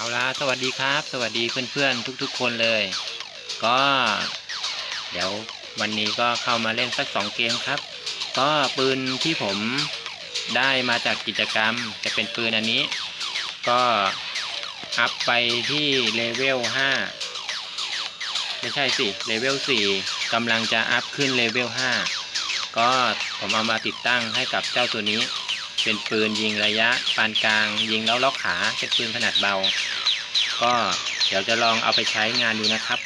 เอาละสวัสดีครับ สวัสดีเพื่อนๆทุกๆ คนเลย ก็ เดี๋ยววันนี้ก็เข้ามาเล่นสักสองเกมครับ ก็ปืนที่ผมได้มาจากกิจกรรม จะเป็นปืนอันนี้ ก็อัพไปที่เลเวล5ไม่ใช่สิเลเวล4กำลังจะอัพขึ้นเลเวล5ก็ผมเอามาติดตั้งให้กับเจ้าตัวนี้ เป็นปืนยิงระยะปานกลาง ยิงแล้วล็อกขาเป็นปืนขนาดเบา ก็เดี๋ยวจะลองเอาไปใช้งานดูนะครับ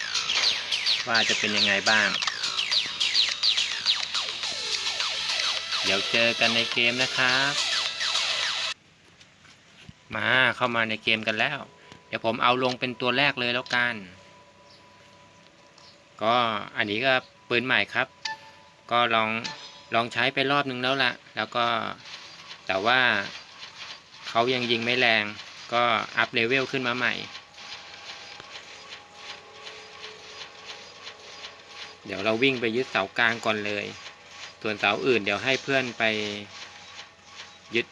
ว่าจะเป็นยังไงบ้าง เดี๋ยวเจอกันในเกมนะครับ มาเข้ามาในเกมกันแล้ว เดี๋ยวผมเอาลงเป็นตัวแรกเลยแล้วกัน ก็อันนี้ก็ปืนใหม่ครับ ก็ลองลองใช้ไปรอบนึงแล้วละแล้วก็ แต่ว่าเขายังยิงไม่แรง ก็อัพเลเวลขึ้นมาใหม่ เดี๋ยวเราวิ่งไปยึดเสากลางก่อนเลย ส่วนเสาอื่นเดี๋ยวให้เพื่อนไปยึด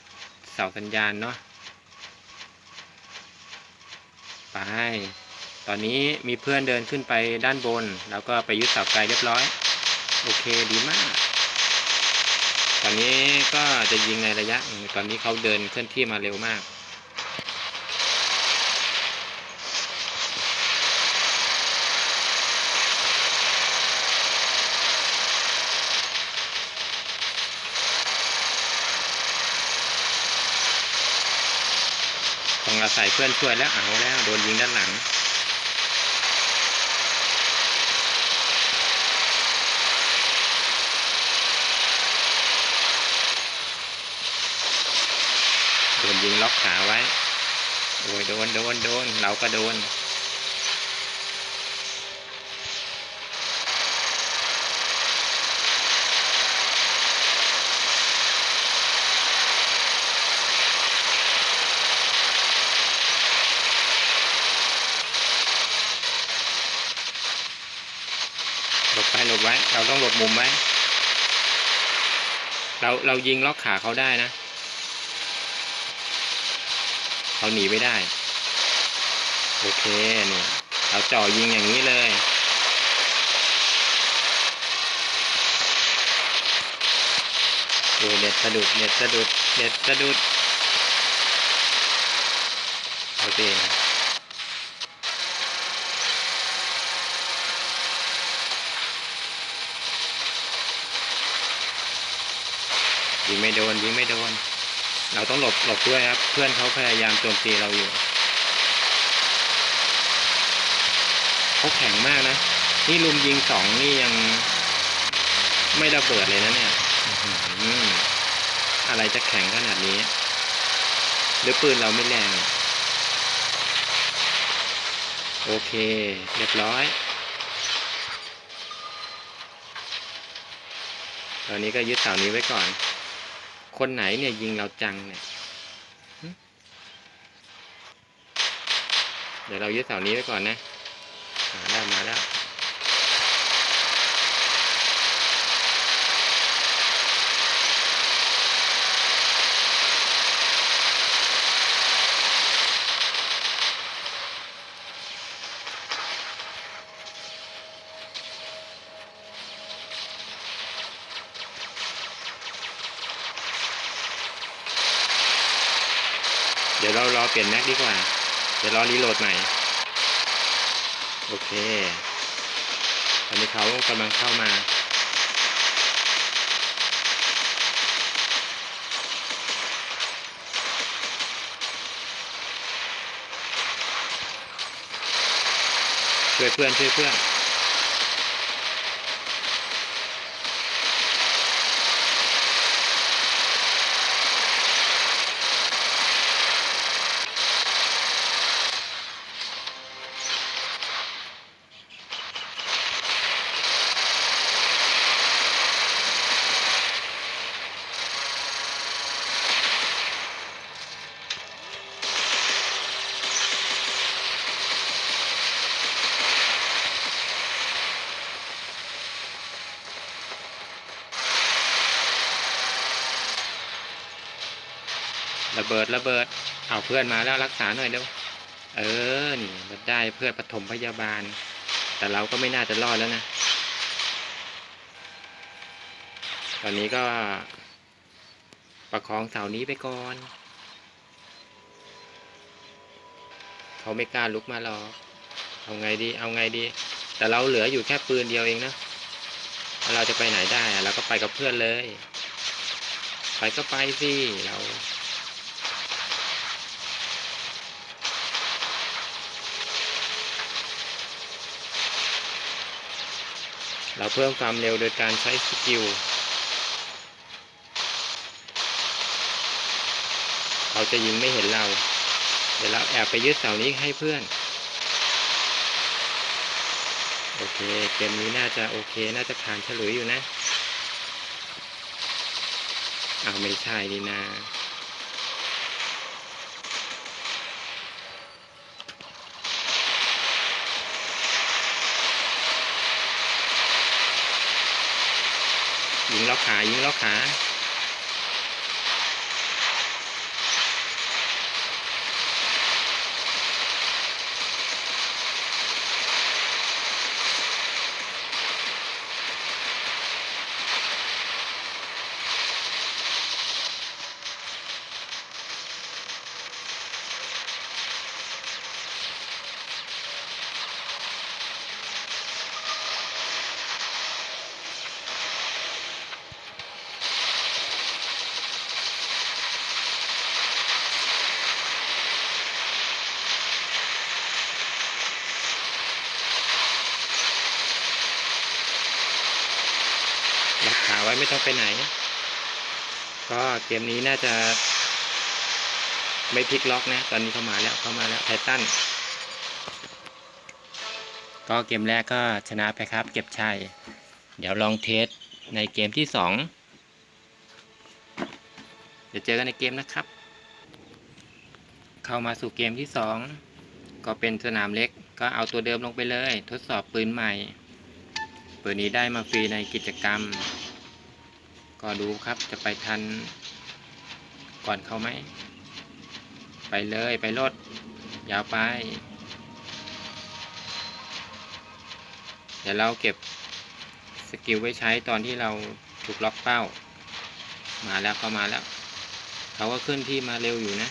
เสาสัญญาณเนาะ ไป ตอนนี้มีเพื่อนเดินขึ้นไปด้านบน แล้วก็ไปยึดเสาไกลเรียบร้อย โอเคดีมาก ตอนนี้ก็จะยิงในระยะ ตอนนี้เขาเดินเคลื่อนที่มาเร็วมากต้องอาศัยเพื่อนช่วยแล้วเอาแล้ว โดนยิงด้านหลัง ยิงล็อกขาไว้โอ้ยโดนโดนโดนเราก็โดนหลบไปหลบไว้ เราต้องหลบมุมไว้ เราเรายิงล็อกขาเขาได้นะ เขาหนีไม่ได้ โอเคเนี่ยเราจ่อยิงอย่างนี้เลยโอ้เน็ตสะดุดเน็ตสะดุดเน็ตสะดุด โอเคยิงไม่โดนยิงไม่โดน เราต้องหลบหลบด้วยครับ เพื่อนเขาพยายามโจมตีเราอยู่เขาแข็งมากนะ นี่ลุมยิงสองนี่ยังไม่ระเบิดเลยนะเนี่ยอะไรจะแข็งขนาดนี้ หรือปืนเราไม่แรง โอเค เรียบร้อยตอนนี้ก็ยึดเสานี้ไว้ก่อน คนไหนเนี่ยยิงเราจังเนี่ยเดี๋ยวเรายึดเสานี้ไว้ก่อนนะมาแล้วมาแล้ว เดี๋ยวเรารอเปลี่ยนแม็กดีกว่า เดี๋ยวรอรีโหลดใหม่ โอเค ตอนนี้เขากำลังเข้ามา ช่วยเพื่อนช่วยเพื่อน ระเบิดระเบิด เอาเพื่อนมาแล้วรักษาหน่อยเดี๋ยวเออนี่เราได้เพื่อปฐมพยาบาล แต่เราก็ไม่น่าจะรอดแล้วนะ ตอนนี้ก็ ประคองเสานี้ไปก่อน เขาไม่กล้าลุกมาหรอกเอาไงดี เอาไงดี แต่เราเหลืออยู่แค่ปืนเดียวเองนะเราจะไปไหนได้เราก็ไปกับเพื่อนเลย ไปก็ไปสิเรา เราเพิ่มความเร็วโดยการใช้สกิล เขาจะยิงไม่เห็นเรา เดี๋ยวเราแอบไปยึดเสานี้ให้เพื่อน โอเค เกมนี้น่าจะโอเค น่าจะผ่านฉลุยอยู่นะ อ้าวไม่ใช่นี่นา ยิงล็อกขายิงล็อกขา ไม่ต้องไปไหน ก็เกมนี้น่าจะไม่พลิกล็อกนะ ตอนนี้เข้ามาแล้วเข้ามาแล้วไททันก็เกมแรกก็ชนะไปครับ เก็บชัย เดี๋ยวลองเทสในเกมที่สองเดี๋ยวเจอกันในเกมนะครับ เข้ามาสู่เกมที่สองก็เป็นสนามเล็กก็เอาตัวเดิมลงไปเลย ทดสอบปืนใหม่ปืนนี้ได้มาฟรีในกิจกรรม ก็ดูครับจะไปทันก่อนเขาไหม ไปเลยไปรถยาวไป เดี๋ยวเราเก็บสกิลไว้ใช้ตอนที่เราถูกล็อกเป้า มาแล้วเขามาแล้ว เขาก็ขึ้นที่มาเร็วอยู่นะ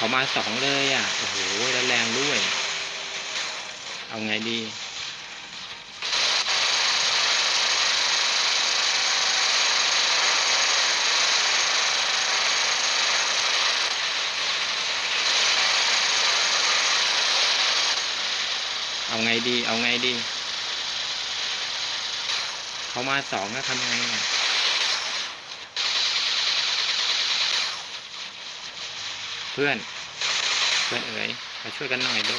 เขามาสองเลยอะ โอ้โหแล้วแรงด้วย เอาไงดี เอาไงดี เอาไงดี เขามาสองแล้วทำไงอะเพื่อน เพื่อนเอ๋ยมาช่วยกันหน่อยดู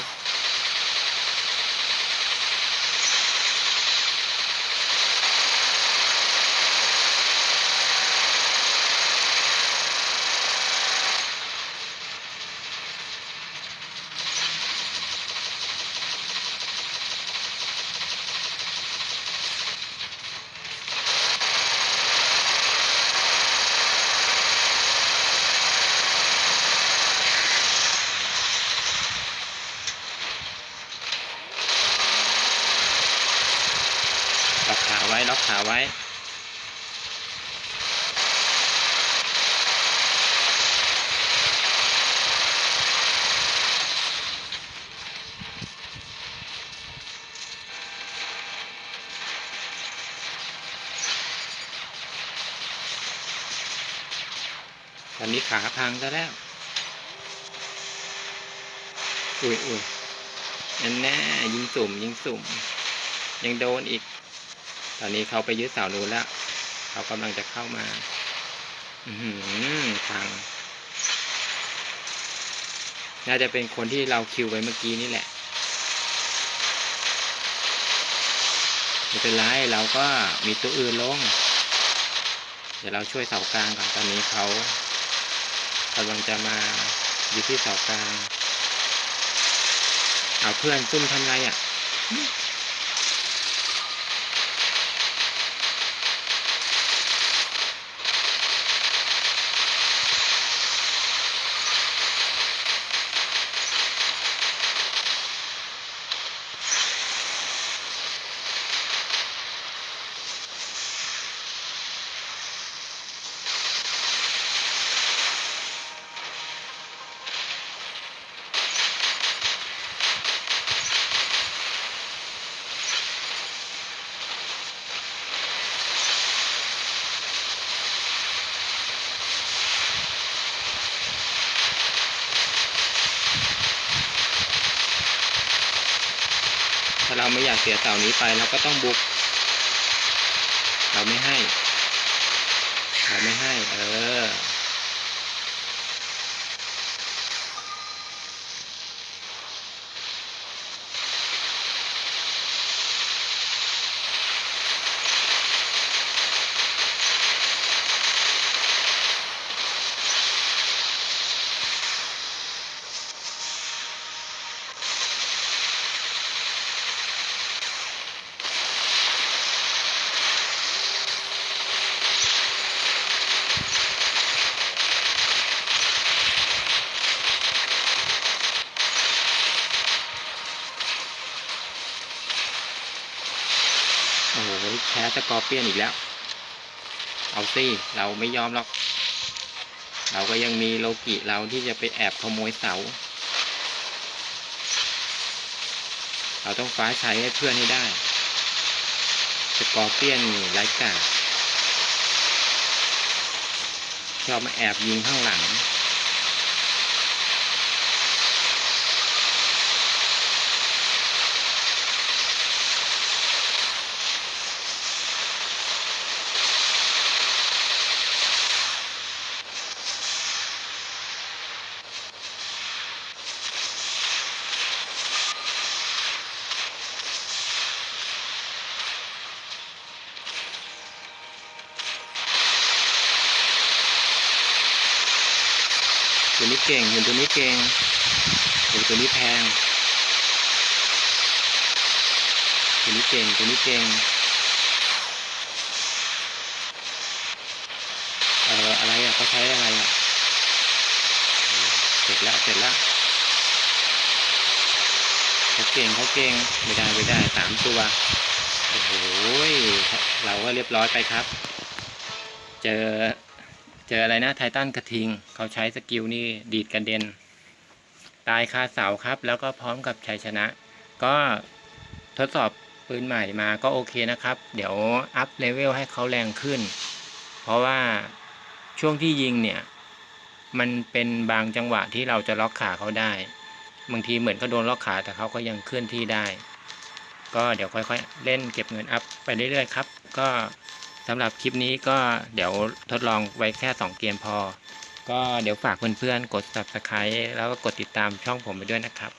ล็อกขาไว้ ล็อกขาไว้ ตอนนี้ ขาพังซะแล้ว อุ้ยอุ้ยนั่นแน่ยิงสุ่มยิงสุ่ม ยังโดนอีก ตอนนี้เขาไปยึดเสานูนแล้ว เขากำลังจะเข้ามา อือหือพัง น่าจะเป็นคนที่เราคิวไปเมื่อกี้นี่แหละไม่เป็นไรเราก็มีตัวอื่นลง เดี๋ยวเราช่วยเสากลางก่อนตอนนี้เขา กำลังจะมาอยู่ที่เสากลางเอาเพื่อนซุ่มทำไรอะ เสียเสานี้ไปเราก็ต้องบุก เราไม่ให้ เราไม่ให้ เออ โอ้โหแพ้ สกอร์เปียนอีกแล้ว เอาสิเราไม่ยอมหรอก เราก็ยังมีโลกิเราที่จะไปแอบขโมยเสา เราต้องฟ้าใช้ให้เพื่อนให้ได้ สกอร์เปียนนี่ไร้กาชอบมาแอบยิงข้างหลัง นี้เก่งเห็นตัวนี้เก่งโอ้ตัวนี้แพงตัวนี้เก่งตัวนี้เก่งเอ่ออะไรอะเขาใช้อะไรอะเสร็จแล้วเสร็จแล้วเขาเก่งเขาเก่งไม่ได้ไม่ได้สามตัวโอ้โหเราก็เรียบร้อยไปครับ เจอ เจออะไรนะไททันกระทิง เขาใช้สกิลนี่ดีดกระเด็น ตายคาเสาครับ แล้วก็พร้อมกับชัยชนะ ก็ทดสอบปืนใหม่มาก็โอเคนะครับ เดี๋ยวอัพเลเวลให้เขาแรงขึ้น เพราะว่าช่วงที่ยิงเนี่ย มันเป็นบางจังหวะที่เราจะล็อกขาเขาได้ บางทีเหมือนเขาโดนล็อกขาแต่เขาก็ยังเคลื่อนที่ได้ ก็เดี๋ยวค่อยๆ เล่นเก็บเงินอัพไปเรื่อยๆครับ ก็ สำหรับคลิปนี้ก็เดี๋ยวทดลองไว้แค่ 2 เกมพอ ก็เดี๋ยวฝากเพื่อนๆกด subscribe แล้วก็กดติดตามช่องผมไปด้วยนะครับ